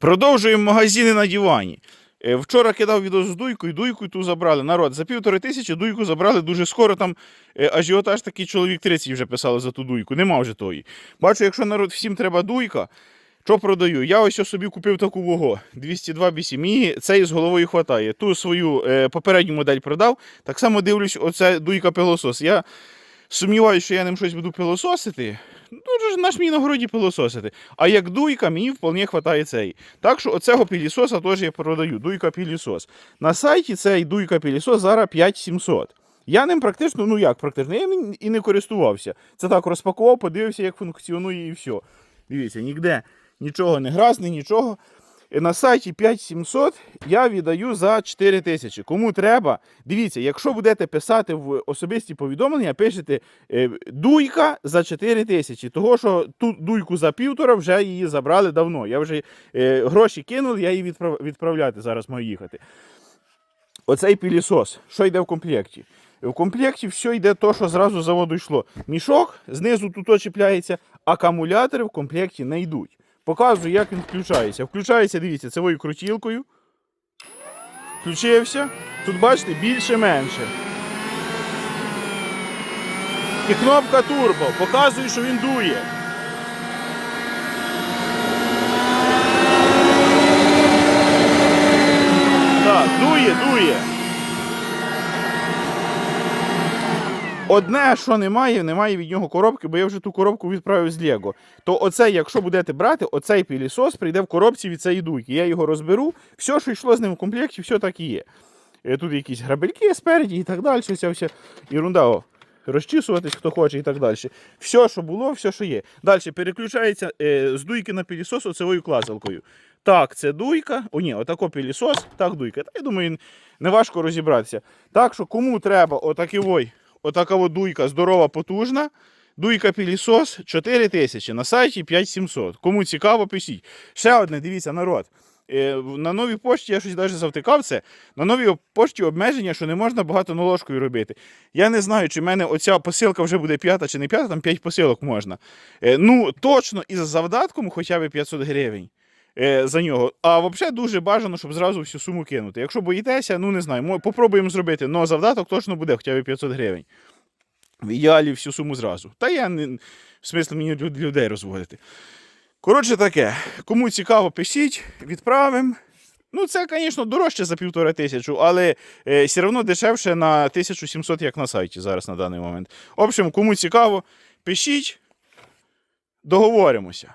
Продовжуємо магазини на дивані. Е, Вчора кидав відео з дуйкою, дуйку ту забрали. Народ, за півтори тисячі дуйку забрали дуже скоро. Там е, ажіотаж такий чоловік 30 вже писали за ту дуйку. Нема вже тої. Бачу, якщо народ всім треба дуйка, що продаю? Я ось собі купив таку вого 202 BC. Мені цієї з головою хватає. Ту свою е, попередню модель продав. Так само дивлюсь, оце дуйка пилосос. Я сумніваюся, що я ним щось буду пилососити. Дуже ж наш мій на городі пилососити. А як дуйка, мені вполне вистачає цей. Так що оцього пілісоса теж я продаю. Дуйка пілісос. На сайті цей дуйка пілісос зараз 5700. Я ним практично, ну як практично, я ним і не користувався. Це так розпакував, подивився, як функціонує і все. Дивіться, ніде нічого не гразне, нічого. На сайті 5700 я віддаю за 4 тисячі. Кому треба, дивіться, якщо будете писати в особисті повідомлення, пишете е, дуйка за 4 тисячі. Того, що ту дуйку за півтора вже її забрали давно. Я вже е, гроші кинув, я її відправ, відправляти зараз маю їхати. Оцей пілісос, що йде в комплекті? В комплекті все йде то, що зразу заводу йшло. Мішок, знизу тут чіпляється, акумулятори в комплекті не йдуть. Показую, як він включається. Включається, дивіться, цевою крутілкою. Включився. Тут бачите, більше-менше. І кнопка турбо. Показую, що він дує. Так, дує, дує. Одне, що немає, немає від нього коробки, бо я вже ту коробку відправив з Лего. То оцей, якщо будете брати, оцей пілісос прийде в коробці від цієї дуйки. Я його розберу. Все, що йшло з ним в комплекті, все так і є. Е, Тут якісь грабельки спереді і так далі. Вся вся ерунда. О, розчісуватись, хто хоче, і так далі. Все, що було, все, що є. Далі переключається е, з дуйки на пілісос оцевою клазалкою. Так, це дуйка. О, ні, отако пілісос, так дуйка. Та я думаю, не важко розібратися. Так що кому треба отакий ой, отака от дуйка здорова, потужна. Дуйка пілісос 4 тисячі на сайті 5700. Кому цікаво, пишіть. Ще одне, дивіться, народ. Е, На новій пошті я щось навіть завтикав це. На новій пошті обмеження, що не можна багато наложкою робити. Я не знаю, чи в мене оця посилка вже буде п'ята чи не п'ята, там 5 посилок можна. Е, Ну, точно із завдатком хоча б 500 гривень за нього. А взагалі дуже бажано, щоб зразу всю суму кинути. Якщо боїтеся, ну не знаю, мо- попробуємо зробити, але завдаток точно буде хоча б 500 гривень. В ідеалі всю суму зразу. Та я не в смислі мені людей розводити. Коротше таке, кому цікаво, пишіть, відправимо. Ну, це, звісно, дорожче за півтора тисячу, але е, все одно дешевше на 1700, як на сайті зараз на даний момент. В общем, кому цікаво, пишіть, договоримося.